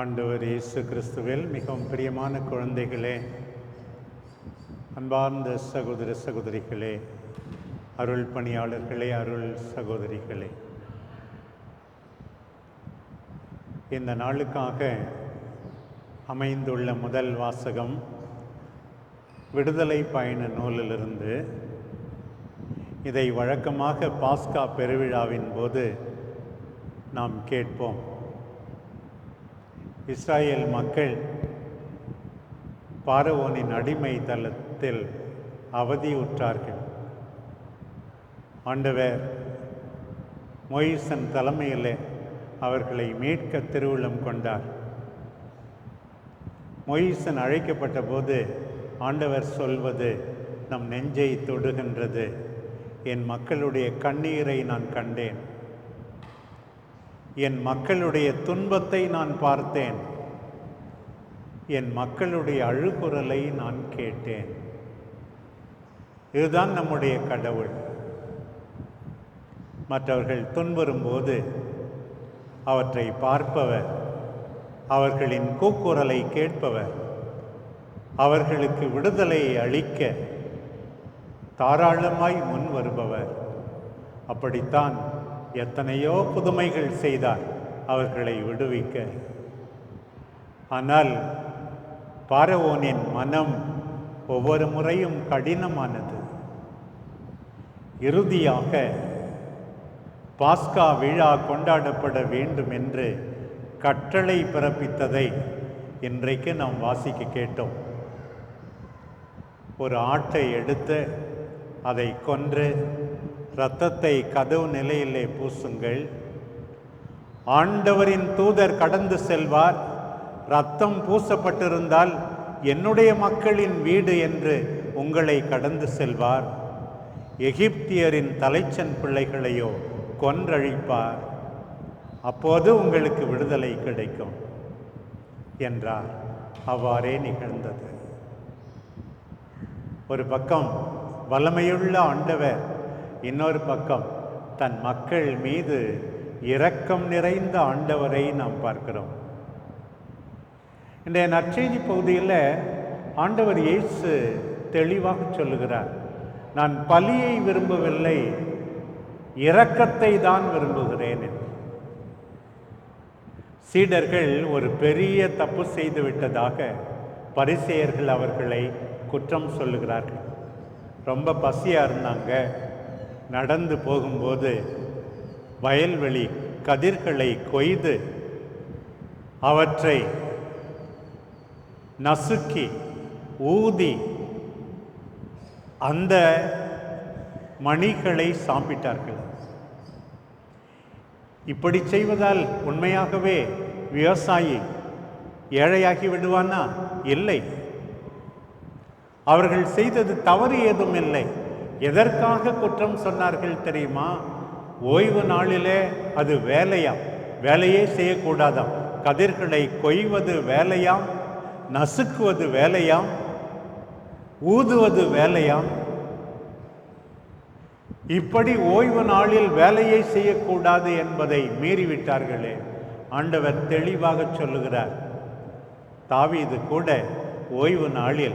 ஆண்டவர் இயேசு கிறிஸ்துவில் மிகவும் பிரியமான குழந்தைகளே அன்பார்ந்த சகோதர சகோதரிகளே அருள் பணியாளர்களே அருள் சகோதரிகளே. இந்த நாளுக்காக அமைந்துள்ள முதல் வாசகம் விடுதலை பயண நூலிலிருந்து இதை வழக்கமாக பாஸ்கா பெருவிழாவின் போது நாம் கேட்போம். இஸ்ராயேல் மக்கள் பாரவோனின் அடிமை தளத்தில் அவதியுற்றார்கள். ஆண்டவர் மொயிசன் தலைமையிலே அவர்களை மீட்க திருவுள்ளம் கொண்டார். மொயிசன் அழைக்கப்பட்ட போது ஆண்டவர் சொல்வது நம் நெஞ்சை தொடுகின்றது. என் மக்களுடைய கண்ணீரை நான் கண்டேன். என் மக்களுடைய துன்பத்தை நான் பார்த்தேன். என் மக்களுடைய அழுகுரலை நான் கேட்டேன். இதுதான் நம்முடைய கடவுள். மற்றவர்கள் துன்புறும்போது அவற்றை பார்ப்பவர் அவர்களின் கூக்குரலை கேட்பவர் அவர்களுக்கு விடுதலையை அளிக்க தாராளமாய் முன் வருபவர் அப்படித்தான் எத்தனையோ புதுமைகள் செய்தார் அவர்களை விடுவிக்க. ஆனால் பாரவோனின் மனம் ஒவ்வொரு முறையும் கடினமானது. இறுதியாக பாஸ்கா விழா கொண்டாடப்பட வேண்டும் என்று கட்டளை பிறப்பித்ததை இன்றைக்கு நாம் வாசிக்க கேட்டோம். ஒரு ஆட்டை எடுத்து அதை கொன்று இரத்தத்தை கதவு நிலையிலே பூசுங்கள். ஆண்டவரின் தூதர் கடந்து செல்வார். ரத்தம் பூசப்பட்டிருந்தால் என்னுடைய மக்களின் வீடு என்று உங்களை கடந்து செல்வார். எகிப்தியரின் தலைச்சன் பிள்ளைகளையோ கொன்றழிப்பார். அப்போது உங்களுக்கு விடுதலை கிடைக்கும் என்றார். அவ்வாறே நிகழ்ந்தது. ஒரு பக்கம் வல்லமையுள்ள ஆண்டவர் இன்னொரு பக்கம் தன் மக்கள் மீது இரக்கம் நிறைந்த ஆண்டவரை நாம் பார்க்கிறோம். இன்றைய நற்செய்தி பகுதியில் ஆண்டவர் இயேசு தெளிவாக சொல்லுகிறார் நான் பலியை விரும்பவில்லை இரக்கத்தை தான் விரும்புகிறேன் என்று. சீடர்கள் ஒரு பெரிய தப்பு செய்து விட்டதாக பரிசெயர்கள் அவர்களை குற்றம் சொல்லுகிறார்கள். ரொம்ப பசியாக இருந்தாங்க நடந்து போகும்போது வயல்வெளி கதிர்களை கொய்து அவற்றை நசுக்கி ஊதி அந்த மணிகளை சாப்பிட்டார்கள். இப்படி செய்வதால் உண்மையாகவே விவசாயி ஏழையாகி விடுவானா? இல்லை. அவர்கள் செய்தது தவறு ஏதும் இல்லை. எதற்காக குற்றம் சொன்னார்கள் தெரியுமா? ஓய்வு நாளிலே அது வேலையாம். வேலையே செய்யக்கூடாதாம். கதிர்களை கொய்வது வேலையாம். நசுக்குவது வேலையாம். ஊதுவது வேலையாம். இப்படி ஓய்வு நாளில் வேலையை செய்யக்கூடாது என்பதை மீறிவிட்டார்களே. ஆண்டவர் தெளிவாக சொல்லுகிறார். இது கூட ஓய்வு நாளில்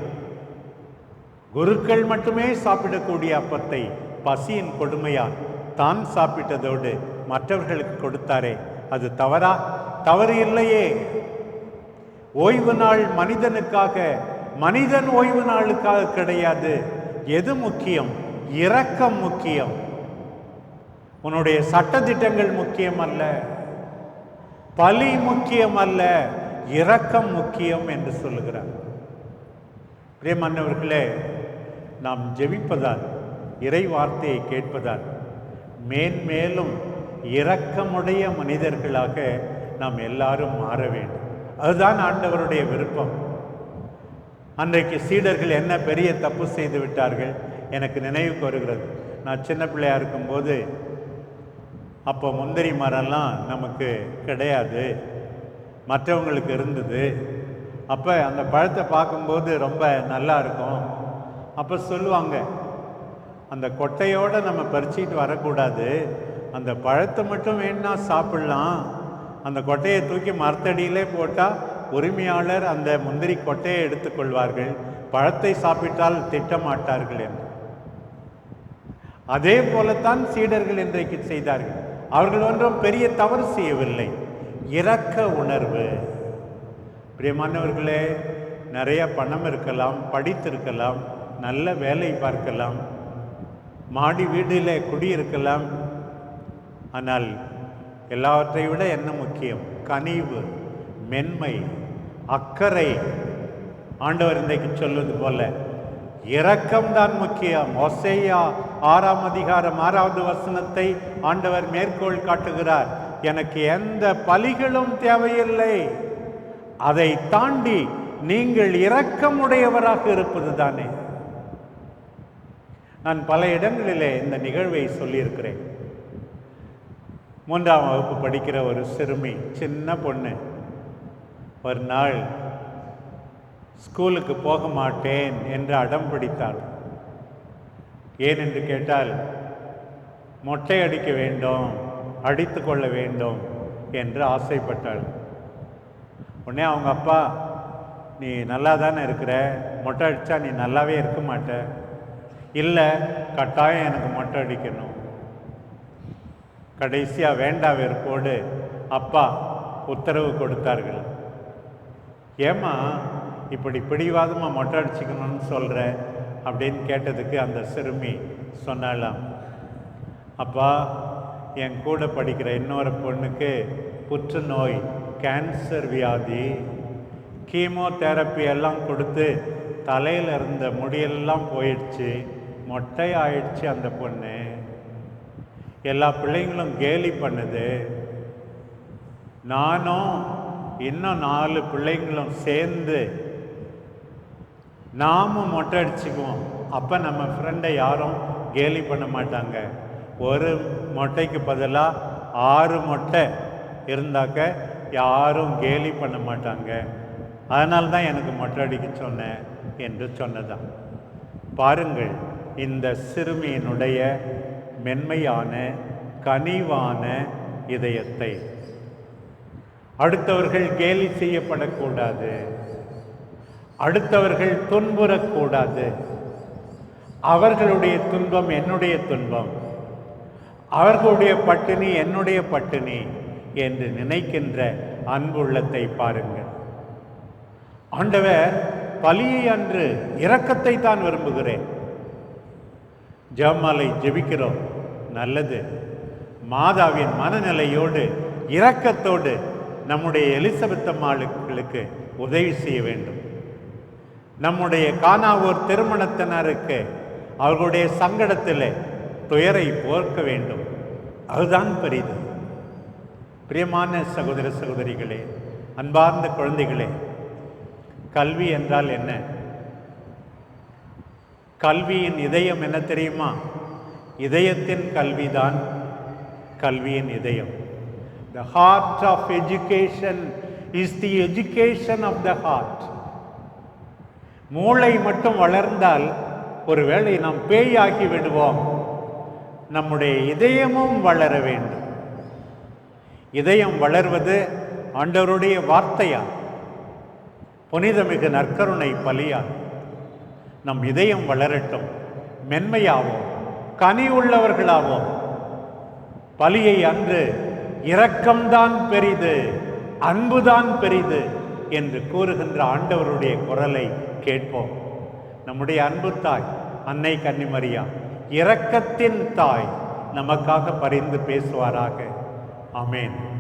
குருக்கள் மட்டுமே சாப்பிடக்கூடிய அப்பத்தை பசியின் கொடுமையால் தான் சாப்பிட்டதோடு மற்றவர்களுக்கு கொடுத்தாரே அது தவறா? தவறு இல்லையே. ஓய்வு நாள் மனிதனுக்காக மனிதன் ஓய்வு நாளுக்காக கிடையாது. எது முக்கியம்? இரக்கம் முக்கியம். உன்னுடைய சட்டத்திட்டங்கள் முக்கியம் அல்ல. பலி முக்கியம் அல்ல. இரக்கம் முக்கியம் என்று சொல்லுகிறார். பிரியமானவர்களே நாம் ஜெபிப்பதால் இறை வார்த்தையை கேட்பதால் மேன்மேலும் இரக்கமுடைய மனிதர்களாக நாம் எல்லாரும் மாற வேண்டும். அதுதான் ஆண்டவருடைய விருப்பம். அன்றைக்கு சீடர்கள் என்ன பெரிய தப்பு செய்து விட்டார்கள் எனக்கு நினைவுக்கு வருகிறது நான் சின்ன பிள்ளையாக இருக்கும்போது அப்போ முந்திரி மரம்லாம் நமக்கு கிடையாது. மற்றவங்களுக்கு இருந்தது. அப்போ அந்த பழத்தை பார்க்கும்போது ரொம்ப நல்லா இருக்கும். அப்போ சொல்லுவாங்க அந்த கொட்டையோடு நம்ம பறிச்சிட்டு வரக்கூடாது. அந்த பழத்தை மட்டும் வேணா சாப்பிடலாம். அந்த கொட்டையை தூக்கி மரத்தடியிலே போட்டால் உரிமையாளர் அந்த முந்திரி கொட்டையை எடுத்துக்கொள்வார்கள். பழத்தை சாப்பிட்டால் திட்டமாட்டார்கள் என்று. அதே போலத்தான் சீடர்கள் இன்றைக்கு செய்தார்கள். அவர்கள் ஒன்றும் பெரிய தவறு செய்யவில்லை. இரக்க உணர்வு. பிரியமானவர்களே நிறைய பணம் இருக்கலாம் படித்திருக்கலாம் நல்ல வேலை பார்க்கலாம். மாடி வீடில் குடியிருக்கலாம் ஆனால் எல்லாவற்றை விட என்ன முக்கியம்? கனிவு மென்மை அக்கறை. ஆண்டவர் இன்றைக்கு சொல்வது போல இரக்கம்தான் முக்கியம். ஒசையா ஆறாம் அதிகாரம் ஆறாவது வசனத்தை ஆண்டவர் மேற்கோள் காட்டுகிறார். எனக்கு எந்த பலிகளும் தேவையில்லை. அதை தாண்டி நீங்கள் இரக்கமுடையவராக இருப்பது தானே நான் பல இடங்களிலே இந்த நிகழ்வை சொல்லியிருக்கிறேன். மூன்றாம் வகுப்பு படிக்கிற ஒரு சிறுமி சின்ன பொண்ணு. ஒரு நாள் ஸ்கூலுக்கு போக மாட்டேன் என்று அடம் பிடித்தாள். ஏன் என்று கேட்டால் மொட்டை அடிக்க வேண்டும் அடித்து கொள்ள வேண்டும் என்று ஆசைப்பட்டாள். உடனே அவங்க அப்பா நீ நல்லா தானே இருக்கிற? மொட்டை அடித்தா நீ நல்லாவே இருக்க மாட்ட. இல்லை கட்டாயம் எனக்கு மொட்டை அடிக்கணும். கடைசியாக வேண்டா வெறுப்போடு அப்பா உத்தரவு கொடுத்தார்கள். ஏம்மா இப்படி பிடிவாதமாக மொட்டை அடிச்சுக்கணும்னு சொல்கிற அப்படின்னு கேட்டதுக்கு அந்த சிறுமி சொன்னாலாம் அப்பா என் கூட படிக்கிற இன்னொரு பொண்ணுக்கு புற்றுநோய் கேன்சர் வியாதி கீமோதெரப்பி எல்லாம் கொடுத்து தலையில் இருந்த முடியெல்லாம் போயிடுச்சு. மொட்டை ஆயிடுச்சு அந்த பொண்ணு. எல்லா பிள்ளைங்களும் கேலி பண்ணுது. நானும் இன்னும் நாலு பிள்ளைங்களும் சேர்ந்து நாமும் மொட்டை அடிச்சுக்குவோம். அப்போ நம்ம ஃப்ரெண்டை யாரும் கேலி பண்ண மாட்டாங்க. ஒரு மொட்டைக்கு பதிலாக ஆறு மொட்டை இருந்தாக்க யாரும் கேலி பண்ண மாட்டாங்க. அதனால தான் எனக்கு மொட்டை அடிக்க சொன்னேன் என்று சொன்னதான் பாருங்கள். இந்த சிறுமியினுடைய மென்மையான கனிவான இதயத்தை. அடுத்தவர்கள் கேலி செய்யப்படக்கூடாது. அடுத்தவர்கள் துன்புறக்கூடாது. அவர்களுடைய துன்பம் என்னுடைய துன்பம். அவர்களுடைய பட்டினி என்னுடைய பட்டினி என்று நினைக்கின்ற அன்புள்ளத்தை பாருங்கள். ஆண்டவர் பலியை அன்று இரக்கத்தை தான் விரும்புகிறேன். ஜெபமாலை ஜெபிக்கிறோம். நல்லது. மாதாவின் மனநிலையோடு இரக்கத்தோடு நம்முடைய எலிசபெத் அம்மாளுக்கு உதவி செய்ய வேண்டும். நம்முடைய காணாவூர் திருமணத்தினருக்கு அவர்களுடைய சங்கடத்தில் துயரை போர்க்க வேண்டும். அதுதான் பெரிது. பிரியமான சகோதர சகோதரிகளே அன்பார்ந்த குழந்தைகளே கல்வி என்றால் என்ன? கல்வியின் இதயம் என்ன தெரியுமா? இதயத்தின் கல்விதான் கல்வியின் இதயம். The heart of education is the education of the heart மூளை மட்டும் வளர்ந்தால் ஒருவேளை நாம் பேயாகி விடுவோம். நம்முடைய இதயமும் வளர வேண்டும். இதயம் வளர்வது ஆண்டவருடைய வார்த்தையா? புனிதமிகு நற்கருணை பலியா? நம் இதயம் வளரட்டும். மென்மையாவோம். கனி உள்ளவர்களாவோம். பலியை அன்று இரக்கம்தான் பெரிது அன்புதான் பெரிது என்று கூறுகின்ற ஆண்டவருடைய குரலை கேட்போம். நம்முடைய அன்பு தாய் அன்னை கன்னிமரியா இரக்கத்தின் தாய் நமக்காக பரிந்து பேசுவாராக. அமேன்